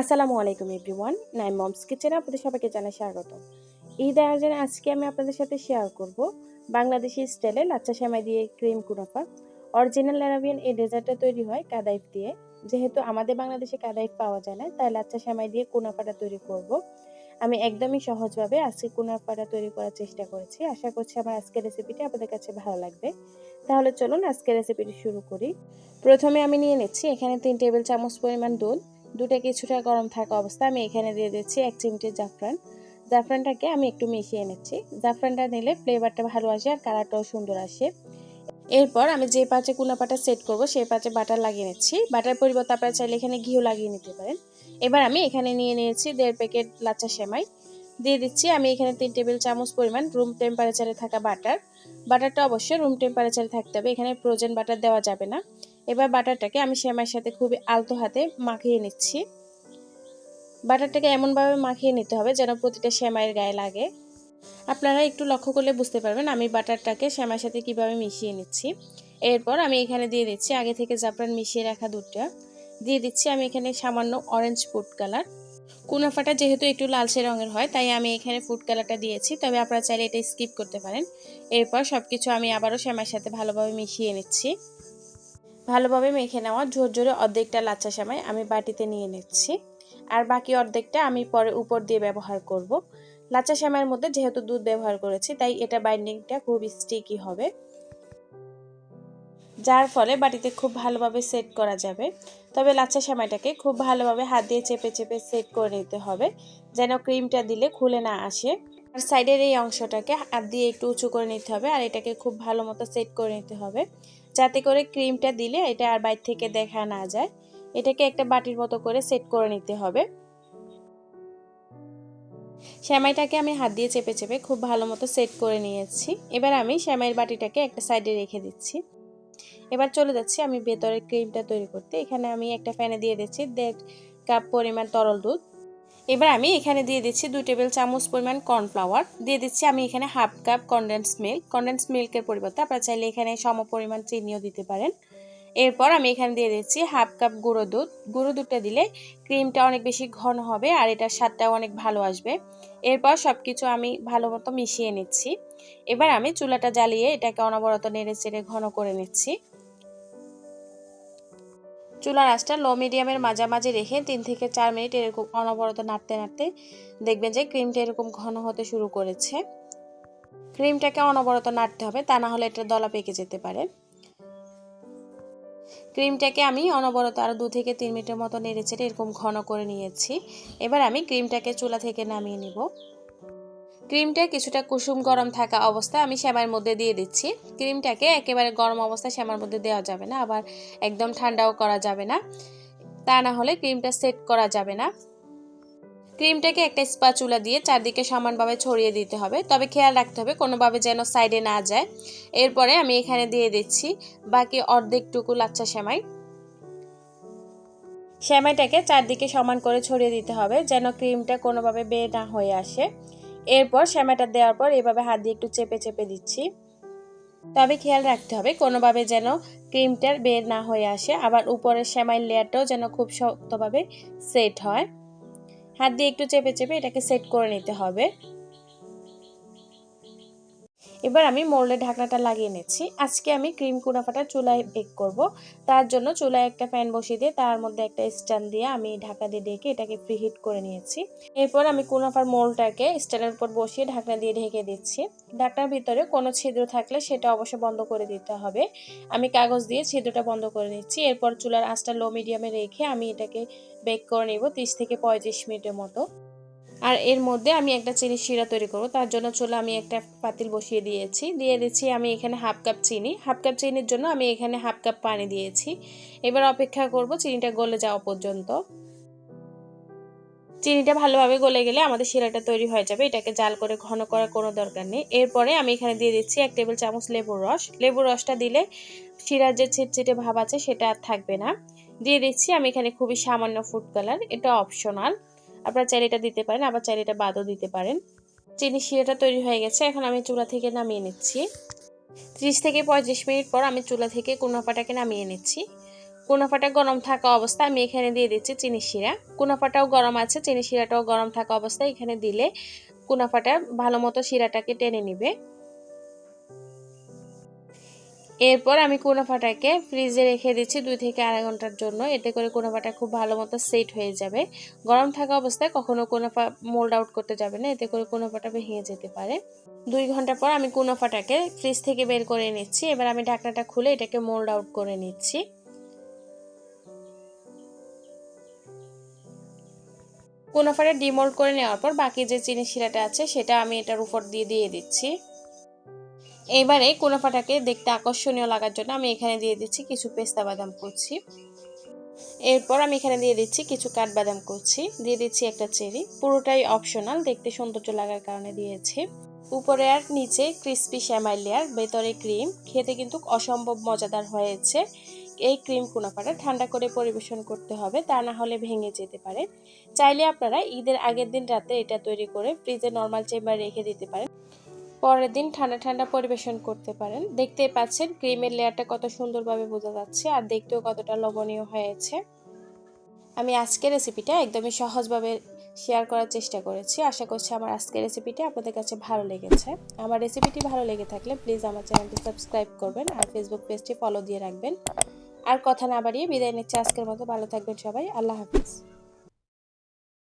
আসসালামু আলাইকুম এভরিওয়ান নাই মমস কিচেনে, আপনাদের সবাইকে জানাই স্বাগত। ঈদ আয়োজনে আজকে আমি আপনাদের সাথে শেয়ার করব বাংলাদেশি স্টাইলে লাচ্চা সেমাই দিয়ে ক্রিম কুনাফা। অরিজিনাল অ্যারাবিয়ান এই ডেজার্টটা তৈরি হয় কাদাইফ দিয়ে। যেহেতু আমাদের বাংলাদেশে কাদাইফ পাওয়া যায় না, তাই লাচ্চা সেমাই দিয়ে কুনাফাটা তৈরি করব। আমি একদমই সহজভাবে আজকে কুনাফাটা তৈরি করার চেষ্টা করেছি। আশা করছি আমার আজকের রেসিপিটি আপনাদের কাছে ভালো লাগবে। তাহলে চলুন আজকের রেসিপিটি শুরু করি। প্রথমে আমি নিয়ে নিচ্ছি এখানে তিন টেবিল চামচ পরিমাণ দুধ। দুটা কিছুটা গরম থাকা অবস্থা আমি এখানে দিয়ে দিচ্ছি এক চিমটি জাফরান। জাফরানটাকে আমি একটু মিশিয়ে নিচ্ছি। জাফরানটা নিলে ফ্লেভারটা ভালো আসে আর কালারটাও সুন্দর আসে। এরপর আমি যে পাঁচে কুনাপাটা সেট করব, সেই পাঁচে বাটার লাগিয়ে নিচ্ছি। বাটার পরিবর্তে আপনারা চাইলে এখানে ঘিও লাগিয়ে নিতে পারেন। এবার আমি এখানে নিয়ে নিয়েছি দেড় প্যাকেট লাচ্চা সেমাই। দিয়ে দিচ্ছি আমি এখানে তিন টেবিল চামচ পরিমাণ রুম টেম্পারেচারে থাকা বাটার বাটারটা অবশ্যই রুম টেম্পারেচারে থাকতে হবে। এখানে ফ্রোজেন বাটার দেওয়া যাবে না। এবার বাটারটাকে আমি সেমাইয়ের সাথে খুবই আলতো হাতে মাখিয়ে নিচ্ছি। বাটারটাকে এমনভাবে মাখিয়ে নিতে হবে যেন প্রতিটা সেমাইয়ের গায়ে লাগে। আপনারা একটু লক্ষ্য করলে বুঝতে পারবেন আমি বাটারটাকে সেমাইয়ের সাথে কীভাবে মিশিয়ে নিচ্ছি। এরপর আমি এখানে দিয়ে দিচ্ছি আগে থেকে জাফরান মিশিয়ে রাখা দুধটা। দিয়ে দিচ্ছি আমি এখানে সামান্য অরেঞ্জ ফুড কালার কুনাফাটা যেহেতু একটু লালচে রঙের হয়, তাই আমি এখানে ফুড কালারটা দিয়েছি, তবে আপনারা চাইলে এটা স্কিপ করতে পারেন। এরপর সব কিছু আমি আবারও সেমাইয়ের সাথে ভালোভাবে মিশিয়ে নিচ্ছি। ভালোভাবে মেখে নেওয়া ঝোর ঝোরে অর্ধেকটা লাচ্চা সেমাই আমি বাটিতে নিয়ে নিচ্ছি। আর বাকি অর্ধেকটা আমি পরে উপর দিয়ে ব্যবহার করব। লাচ্চা সেমাইয়ের মধ্যে যেহেতু দুধ ব্যবহার করেছি, তাই এটা বাইন্ডিংটা খুব স্টিকি হবে। যার ফলে বাটিতে খুব ভালোভাবে সেট করা যাবে। তবে লাচ্চা সেমাইটাকে খুব ভালোভাবে হাত দিয়ে চেপে চেপে সেট করে নিতে হবে, যেন ক্রিমটা দিলে খুলে না আসে। আর সাইডের এই অংশটাকে হাত দিয়ে একটু উঁচু করে নিতে হবে, আর এটাকে খুব ভালো মতো সেট করে নিতে হবে। যাতে করে ক্রিমটা দিলে এটা আর বাইর থেকে দেখা না যায়। এটাকে একটা বাটির মতো করে সেট করে নিতে হবে। শ্যামাইটাকে আমি হাত দিয়ে চেপে চেপে খুব ভালো মতো সেট করে নিয়েছি। এবার আমি শ্যামাইয়ের বাটিটাকে একটা সাইডে রেখে দিচ্ছি। এবার চলে যাচ্ছি আমি ভেতরের ক্রিমটা তৈরি করতে। এখানে আমি একটা ফ্যানে দিয়ে দিচ্ছি দেড় কাপ পরিমাণ তরল দুধ। এবার আমি এখানে দিয়ে দিচ্ছি দুই টেবিল চামচ পরিমাণ কর্নফ্লাওয়ার। দিয়ে দিচ্ছি আমি এখানে half cup condensed milk condensed মিল্কের পরিবর্তে আপনারা চাইলে এখানে সম পরিমাণ চিনিও দিতে পারেন। এরপর আমি এখানে দিয়ে দিচ্ছি হাফ কাপ গুঁড়ো দুধ। গুঁড়ো দুধটা দিলে ক্রিমটা অনেক বেশি ঘন হবে আর এটার স্বাদটাও অনেক ভালো আসবে। এরপর সব কিছু আমি ভালো মতো মিশিয়ে নিচ্ছি। এবার আমি চুলাটা জ্বালিয়ে এটাকে অনবরত নেড়ে চেড়ে ঘন করে নিচ্ছি। চুলার আঁচটা লো মিডিয়ামের মাঝামাঝি রেখে তিন থেকে চার মিনিট এরকম অনবরত নাড়তে নাড়তে দেখবেন যে ক্রিমটা এরকম ঘন হতে শুরু করেছে। ক্রিমটাকে অনবরত নাড়তে হবে, তা না হলে এটা দলা পেকে যেতে পারে। ক্রিমটাকে আমি অনবরত আরও দু থেকে তিন মিনিটের মতো নেড়ে চেড়ে এরকম ঘন করে নিয়েছি। এবার আমি ক্রিমটাকে চুলা থেকে নামিয়ে নিব। ক্রিমটা কিছুটা কুসুম গরম থাকা অবস্থায় আমি শ্যামার মধ্যে দিয়ে দিচ্ছি। ক্রিমটাকে একেবারে গরম অবস্থায় শ্যামার মধ্যে দেওয়া যাবে না, আবার একদম ঠান্ডাও করা যাবে না। তা না হলে ক্রিমটা সেট করা যাবে না। ক্রিমটাকে একটা স্পাচুলা দিয়ে চারদিকে সমানভাবে ছড়িয়ে দিতে হবে, তবে খেয়াল রাখতে হবে কোনোভাবে যেন সাইডে না যায়। এরপরে আমি এখানে দিয়ে দিচ্ছি বাকি অর্ধেকটুকু লাচ্চা সেমাই। সেমাইটাকে চারদিকে সমান করে ছড়িয়ে দিতে হবে যেন ক্রিমটা কোনোভাবে বের না হয়ে আসে। এরপর শ্যামাটা দেওয়ার পর এভাবে হাত দিয়ে একটু চেপে চেপে দিচ্ছি। তবে খেয়াল রাখতে হবে, কোনোভাবে যেন ক্রিমটার বের না হয়ে আসে, আবার উপরের শ্যামাই লেয়ারটাও যেন খুব শক্তভাবে সেট হয়। হাত দিয়ে একটু চেপে চেপে এটাকে সেট করে নিতে হবে। এবার আমি মোল্ডের ঢাকনাটা লাগিয়ে নিচ্ছি। আজকে আমি ক্রিম কুনাফাটা চুলায় বেক করব। তার জন্য চুলায় একটা ফ্যান বসিয়ে দিয়ে তার মধ্যে একটা স্ট্যান্ড দিয়ে আমি ঢাকা দিয়ে ডেকে এটাকে প্রিহিট করে নিয়েছি। এরপর আমি কুনাফার মোলটাকে স্ট্যান্ডের উপর বসিয়ে ঢাকনা দিয়ে ঢেকে দিচ্ছি। ঢাকনার ভিতরে কোনো ছিদ্র থাকলে সেটা অবশ্যই বন্ধ করে দিতে হবে। আমি কাগজ দিয়ে ছিদ্রটা বন্ধ করে নিচ্ছি। এরপর চুলার আঁচটা লো মিডিয়ামে রেখে আমি এটাকে বেক করে নেব তিরিশ থেকে পঁয়ত্রিশ মিনিটের মতো। আর এর মধ্যে আমি একটা চিনি শিরা তৈরি করব। তার জন্য চলে আমি একটা পাতিল বসিয়ে দিয়েছি। দিয়ে দিচ্ছি আমি এখানে হাফ কাপ চিনি। হাফ কাপ চিনির জন্য আমি এখানে হাফ কাপ পানি দিয়েছি। এবার অপেক্ষা করব চিনিটা গলে যাওয়া পর্যন্ত। চিনিটা ভালোভাবে গলে গেলে আমাদের শিরাটা তৈরি হয়ে যাবে। এটাকে জাল করে ঘন করার কোনো দরকার নেই। এরপরে আমি এখানে দিয়ে দিচ্ছি এক টেবিল চামচ লেবুর রস। লেবুর রসটা দিলে শিরার যে ছিটছিটে ভাব আছে সেটা আর থাকবে না। দিয়ে দিচ্ছি আমি এখানে খুবই সামান্য ফুড কালার এটা অপশনাল আপনারা চাইলে এটা দিতে পারেন, আবার চাইলে এটা বাদও দিতে পারেন। চিনি শিরাটা তৈরি হয়ে গেছে, এখন আমি চুলা থেকে নামিয়ে নিচ্ছি। ত্রিশ থেকে পঁয়ত্রিশ মিনিট পর আমি চুলা থেকে কুনাফাটাকে নামিয়ে নিচ্ছি। কুনাফাটা গরম থাকা অবস্থায় আমি এখানে দিয়ে দিচ্ছি চিনি শিরা। কুনাফাটাও গরম আছে, চিনি শিরাটাও গরম থাকা অবস্থায় এখানে দিলে কুনাফাটা ভালো মতো শিরাটাকে টেনে নিবে। এরপর আমি কুনাফাটাকে ফ্রিজে রেখে দিচ্ছি দুই থেকে আড়াই ঘণ্টার জন্য। এতে করে কুনাফাটা খুব ভালো মতো সেট হয়ে যাবে। গরম থাকা অবস্থায় কখনো কুনাফা মোল্ড আউট করতে যাবে না। এতে করে কুনাফাটা ভেঙে যেতে পারে। দুই ঘণ্টা পর আমি কুনাফাটাকে ফ্রিজ থেকে বের করে নিচ্ছি। এবার আমি ঢাকনাটা খুলে এটাকে মোল্ড আউট করে নিচ্ছি। কুনাফাটা ডিমোল্ড করে নেওয়ার পর বাকি যে চিনি শিরাটা আছে, সেটা আমি এটার উপর দিয়ে দিয়ে দিচ্ছি। এবারে কুনাফাটাকে দেখতে আকর্ষণীয় লাগার জন্য আমি এখানে দিয়ে দিচ্ছি কিছু পেস্তা বাদাম কুচি। এরপর আমি এখানে দিয়ে দিচ্ছি কিছু কাঠবাদাম কুচি। দিয়ে দিচ্ছি একটা চেরি। পুরোটাই অপশনাল দেখতে সৌন্দর্য লাগার কারণে দিয়েছি। উপরে আর নিচে ক্রিস্পি শ্যামাই লেয়ার ভেতরে ক্রিম খেতে কিন্তু অসম্ভব মজাদার হয়েছে। এই ক্রিম কুনাফাটা ঠান্ডা করে পরিবেশন করতে হবে, তা না হলে ভেঙে যেতে পারে। চাইলে আপনারা ঈদের আগের দিন রাতে এটা তৈরি করে ফ্রিজে নর্মাল চেম্বার রেখে দিতে পারেন। পরের দিন ঠান্ডা ঠান্ডা পরিবেশন করতে পারেন। দেখতে পাচ্ছেন ক্রিমের লেয়ারটা কত সুন্দরভাবে বোঝা যাচ্ছে আর দেখতেও কতটা লবণীয় হয়েছে। আমি আজকের রেসিপিটা একদমই সহজভাবে শেয়ার করার চেষ্টা করেছি। আশা করছি আমার আজকের রেসিপিটি আপনাদের কাছে ভালো লেগেছে। আমার রেসিপিটি ভালো লেগে থাকলে প্লিজ আমার চ্যানেলটি সাবস্ক্রাইব করবেন আর ফেসবুক পেজটি ফলো দিয়ে রাখবেন। আর কথা না বাড়িয়ে বিদায় নিচ্ছে আজকের মতো। ভালো থাকবেন সবাই। আল্লাহ হাফিজ।